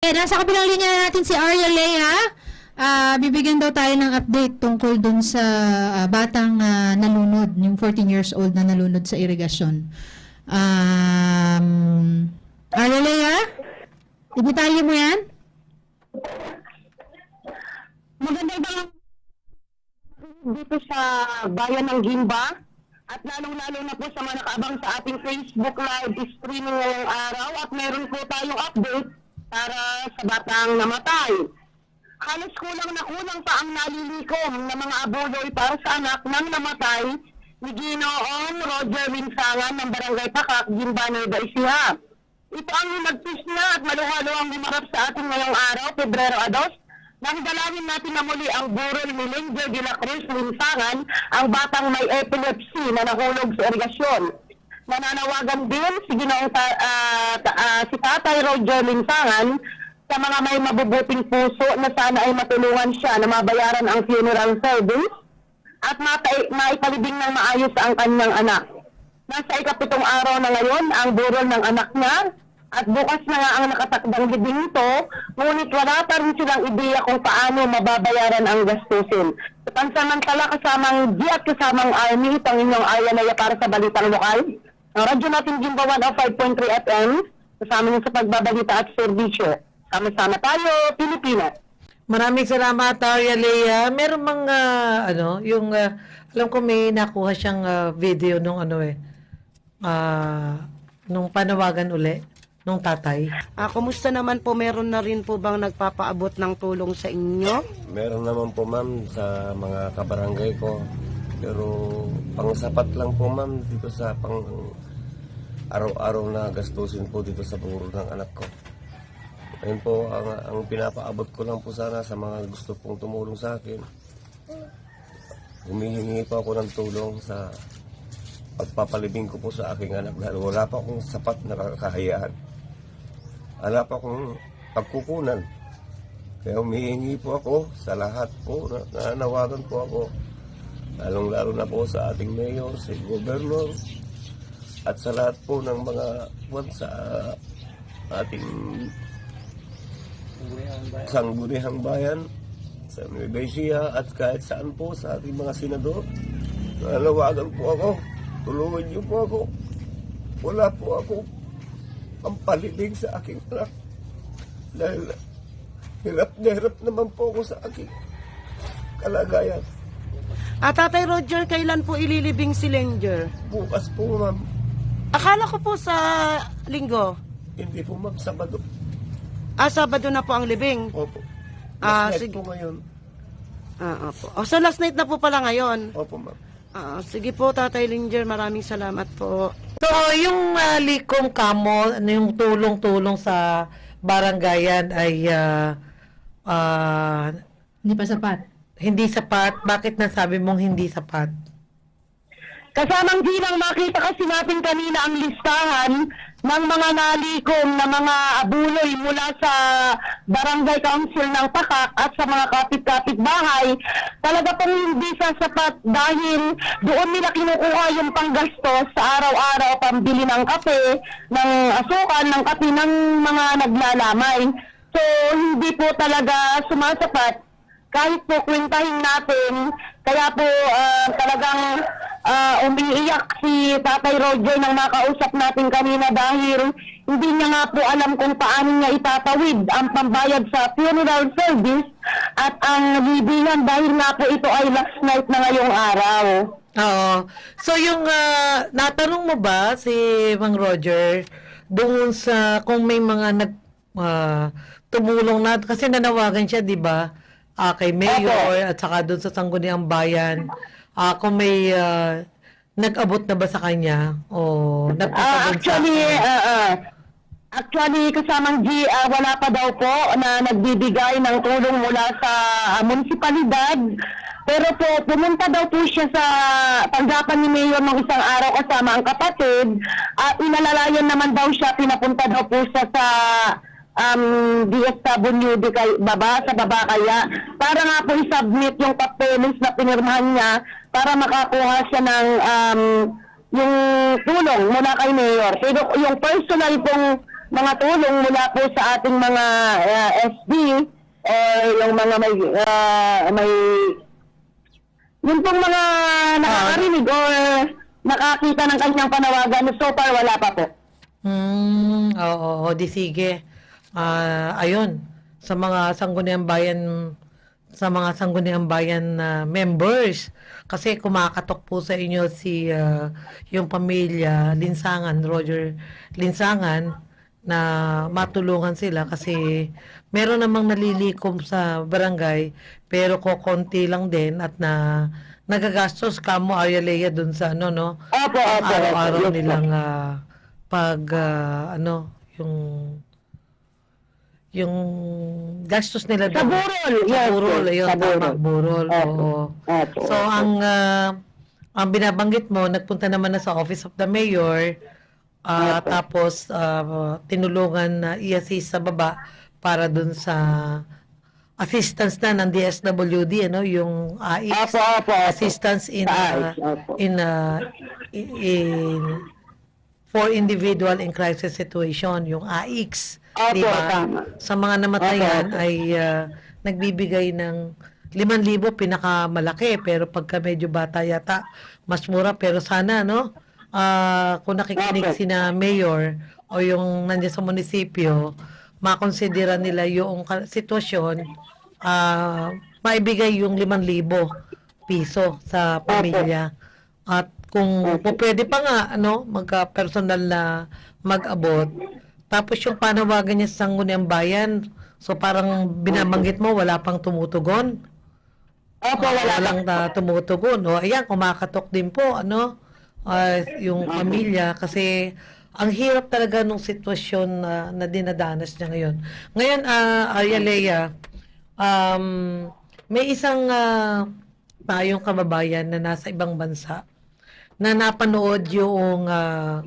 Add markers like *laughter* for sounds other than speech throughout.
Eh, nasa kabilang linya natin si Arya Lea. Ah, bibigyan daw tayo ng update tungkol dun sa ah, batang ah, nalunod, yung 14 years old na nalunod sa irigasyon. Um, Arya Lea, detalye mo yan? Maganda ba dito sa bayan ng Gimba? At lalong-lalo na po sa mga nakaabang sa ating Facebook live streaming ngayong araw at meron po tayong update para sa batang namatay. Halos kulang na kulang pa ang nalilikom na mga abuloy para sa anak ng namatay ni Ginoong Roger Winsangan ng Barangay Pakak, Gimba, Nueva Ecija. Ito ang nagpis na at maluhalo ang humarap sa ating ngayong araw, Pebrero 2, nang dalawin natin na muli ang burol ni Linger de la Cruz Linsangan, ang batang may epilepsy na nahulog sa irigasyon. Nananawagan din si Ginoong ta- ah, ta- ah, si Tatay Roger Linsangan sa mga may mabubuting puso na sana ay matulungan siya na mabayaran ang funeral service at maipalibing ng maayos ang kanyang anak. Nasa ikapitong araw na ngayon ang burol ng anak niya at bukas na nga ang nakatakdang libing nito, ngunit wala pa rin silang ideya kung paano mababayaran ang gastusin. Pansamantala kasamang G at kasamang Army, itong inyong Ayanaya para sa Balitang Lokal. Ang radyo natin Gimba 105.3 FM, kasama niyo sa pagbabalita at serbisyo. Sama-sama tayo, Pilipinas. Maraming salamat, Arya Lea. Meron mga, ano, yung, ah, alam ko may nakuha siyang ah, video nung ano eh, ah, nung panawagan uli, nung tatay. Ah, kumusta naman po? Meron na rin po bang nagpapaabot ng tulong sa inyo? Meron naman po ma'am sa mga kabarangay ko. Pero pang sapat lang po ma'am dito sa pang araw-araw na gastusin po dito sa buro ng anak ko. Ayun po, ang, ang pinapaabot ko lang po sana sa mga gusto pong tumulong sa akin. Humihingi po ako ng tulong sa pagpapalibing ko po sa aking anak dahil wala pa akong sapat na kakahayaan. Wala pa akong pagkukunan. Kaya humihingi po ako sa lahat po, na, nananawagan po ako, lalong-lalo na po sa ating mayor, sa gobernador, at sa lahat po ng mga buwan sa ating sanggurihang bayan, sa Nueva Ecija, at kahit saan po sa ating mga senador. Nananawagan po ako, tulungan niyo po ako. Wala po ako ang palibig sa aking anak. Dahil hirap na hirap naman po ako sa aking kalagayan. Ah, Tatay Roger, kailan po ililibing si Lenger? Bukas po, ma'am. Akala ko po sa linggo. Hindi po, ma'am. Sabado. Ah, Sabado na po ang libing. Opo. Ah, Last night sige. po ngayon. Ah, opo. O, so last night na po pala ngayon. Opo, ma'am. Ah, sige po, Tatay Linger, maraming salamat po. So, yung uh, likom kamo, ano yung tulong-tulong sa barangayan ay ah, ah, Hindi pa sapat. Hindi sapat. Bakit nasabi mong hindi sapat? Kasamang ginang makita kasi natin kanina ang listahan ng mga nalikom na mga abuloy mula sa barangay council ng Pakak at sa mga kapit-kapit bahay. Talaga pong hindi sasapat dahil doon nila kinukuha yung panggastos sa araw-araw pambili ng kape, ng asukan, ng kape ng mga naglalamay. So hindi po talaga sumasapat kahit po kwentahin natin, kaya po ah, talagang ah, umiiyak si Tatay Roger nang makausap natin kanina dahil hindi niya nga po alam kung paano niya itatawid ang pambayad sa funeral service at ang libingan dahil nga po ito ay last night na ngayong araw. Oo. So, yung ah, natanong mo ba si Mang Roger doon sa kung may mga nag ah, tumulong na kasi nanawagan siya, 'di ba? Ah, kay Mayor at saka doon sa Sangguniang Bayan. Ah, kung may ah, nag-abot na ba sa kanya o nagpunta Ah, doon sa actually, ah, ah, actually kasamang G, ah, wala pa daw po na nagbibigay ng tulong mula sa ah, munisipalidad. Pero po, pumunta daw po siya sa tanggapan ni Mayor ng isang araw kasama ang kapatid. At inalalayan naman daw siya, pinapunta daw po siya sa um, DSWD kay baba, sa baba kaya, para nga po i-submit yung papeles na pinirmahan niya para makakuha siya ng um, yung tulong mula kay Mayor. Pero yung personal pong mga tulong mula po sa ating mga ah, SB or yung mga may ah, may yun pong mga nakakarinig or nakakita ng kanyang panawagan so far wala pa po. Hmm, oo, oo, di sige. Ah, ayun, sa mga sangguniang bayan sa mga sangguniang bayan na members. Kasi kumakatok po sa inyo si ah, yung pamilya Linsangan, Roger Linsangan na matulungan sila kasi meron namang nalilikom sa barangay pero kokonti lang din at na nagagastos kamo Arya Lea dun sa ano no? Opo, opo. araw-araw nilang ah, pag ah, ano yung yung gastos nila Sa doon. burol, Sa yes, burol, yes, sa tama, burol. burol, Opo. oo. Opo, So, opo. ang ah, ang binabanggit mo, nagpunta naman na sa Office of the Mayor, Opo. tapos ah, tinulungan na i-assist sa baba para dun sa assistance na ng DSWD, ano, yung AIX, Opo, opo, opo. assistance in Sa opo. in i- in for individual in crisis situation, yung AIX, Opo, di ba? tama. Sa mga namatayan Opo, ay ah, nagbibigay ng 5,000 pinakamalaki. Pero pagka medyo bata yata mas mura. Pero sana no? Ah, kung nakikinig Opo. sina mayor o yung nandiyan sa munisipyo makonsidera nila yung sitwasyon ah, maibigay yung 5,000 piso sa pamilya. At kung po pwede pa nga ano magka personal na mag-abot tapos yung panawagan niya sa Sangguniang Bayan so parang binabanggit mo wala pang tumutugon Opo, Ah, wala walang na tumutugon. O, ayan, kumakatok din po, ano, ah, yung pamilya. Kasi, ang hirap talaga nung sitwasyon na, na dinadanas niya ngayon. Ngayon, ah, Arya Lea, um, may isang uh, tayong kababayan na nasa ibang bansa na napanood yung ah,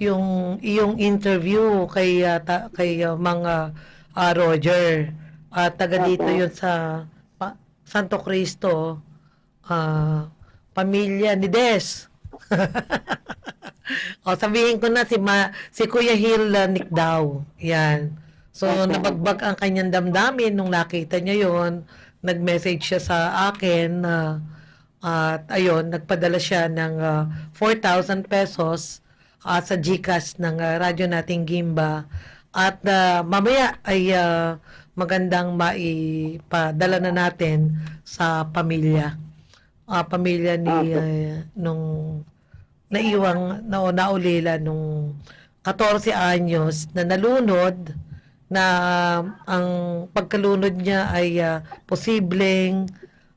yung iyong interview kay ah, ta- kay ah, mga ah, Roger. At taga dito yun sa pa- Santo Cristo ah, pamilya ni Des. *laughs* O sabihin ko na si ma, si Kuya Hill uh, Nick daw yan. So nabagbag ang kanyang damdamin nung nakita niya yon nag-message siya sa akin na at ayun, nagpadala siya ng ah, 4,000 pesos ah, sa GCash ng ah, radyo nating Gimba. At ah, mamaya ay ah, magandang maipadala na natin sa pamilya. Ah, pamilya ni ah, nung naiwang na naulila nung 14 anyos na nalunod na ang pagkalunod niya ay ah, posibleng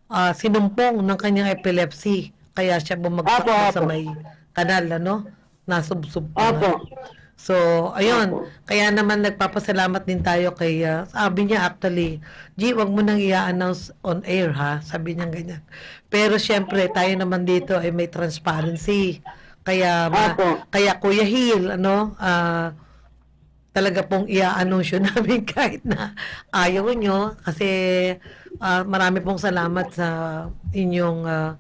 ah, sinumpong ng kanyang epilepsy kaya siya bumagsak Apo, sa may kanal ano nasubsob nga. Opo. So, ayun. Kaya naman nagpapasalamat din tayo kay, ah, sabi niya actually, G, wag mo nang i-announce on air ha. Sabi niya ganyan. Pero syempre, tayo naman dito ay may transparency. Kaya, ma- Opo. kaya Kuya Hill, ano, ah, talaga pong i-anunsyo *laughs* namin kahit na ayaw nyo kasi ah, marami pong salamat sa inyong ah,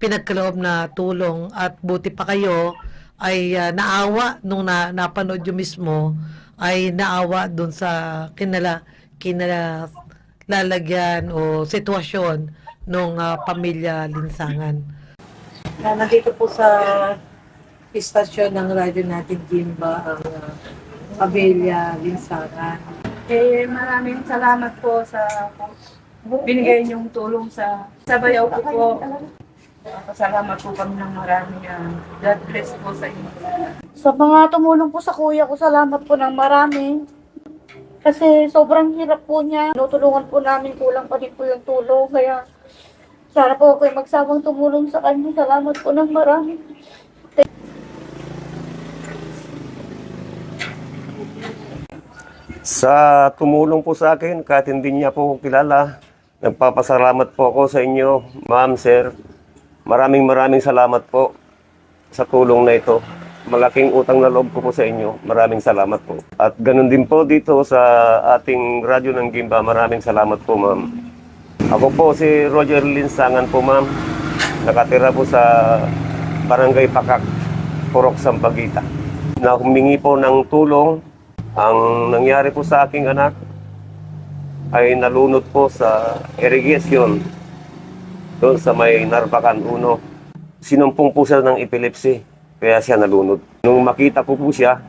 pinagkaloob na tulong at buti pa kayo ay ah, naawa nung na, napanood nyo mismo ay naawa dun sa kinala kinala lalagyan o sitwasyon nung ah, pamilya Linsangan. Na nandito po sa istasyon ng radyo natin Gimba ang uh, pamilya Linsangan. Eh, maraming salamat po sa binigay niyong tulong sa sa bayaw ko po. Pasalamat po kami ng marami. ah. God bless po sa inyo. Sa mga tumulong po sa kuya ko, salamat po ng marami. Kasi sobrang hirap po niya. Tinutulungan po namin, kulang pa din po yung tulong. Kaya sana po kayo magsawang tumulong sa kanya. Salamat po ng marami. Sa tumulong po sa akin, kahit hindi niya po ako kilala, nagpapasalamat po ako sa inyo, ma'am, sir. Maraming maraming salamat po sa tulong na ito. Malaking utang na loob ko po sa inyo. Maraming salamat po. At ganun din po dito sa ating radyo ng Gimba. Maraming salamat po, ma'am. Ako po si Roger Linsangan po, ma'am. Nakatira po sa Barangay Pakak, Purok, Sampaguita. Na humingi po ng tulong Ang nangyari po sa aking anak ay nalunod po sa irrigation doon sa may Narbacan 1. Sinumpong po siya ng epilepsy, kaya siya nalunod. Nung makita ko po siya,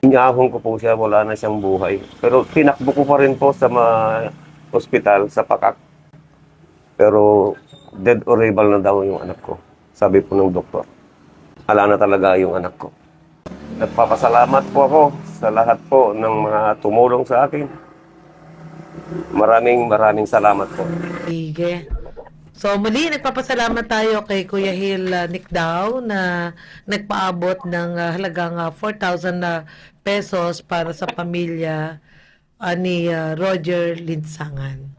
inyahon ko po siya, wala na siyang buhay. Pero tinakbo ko pa rin po sa ma hospital sa Pakak. Pero dead or rebel na daw yung anak ko. Sabi po ng doktor. Wala na talaga yung anak ko. Nagpapasalamat po ako sa lahat po ng mga tumulong sa akin. Maraming maraming salamat po. Sige. So muli, nagpapasalamat tayo kay Kuya Hil uh, Nikdaw na nagpaabot ng uh, halagang uh, 4,000 na pesos para sa pamilya uh, ni uh, Roger Linsangan.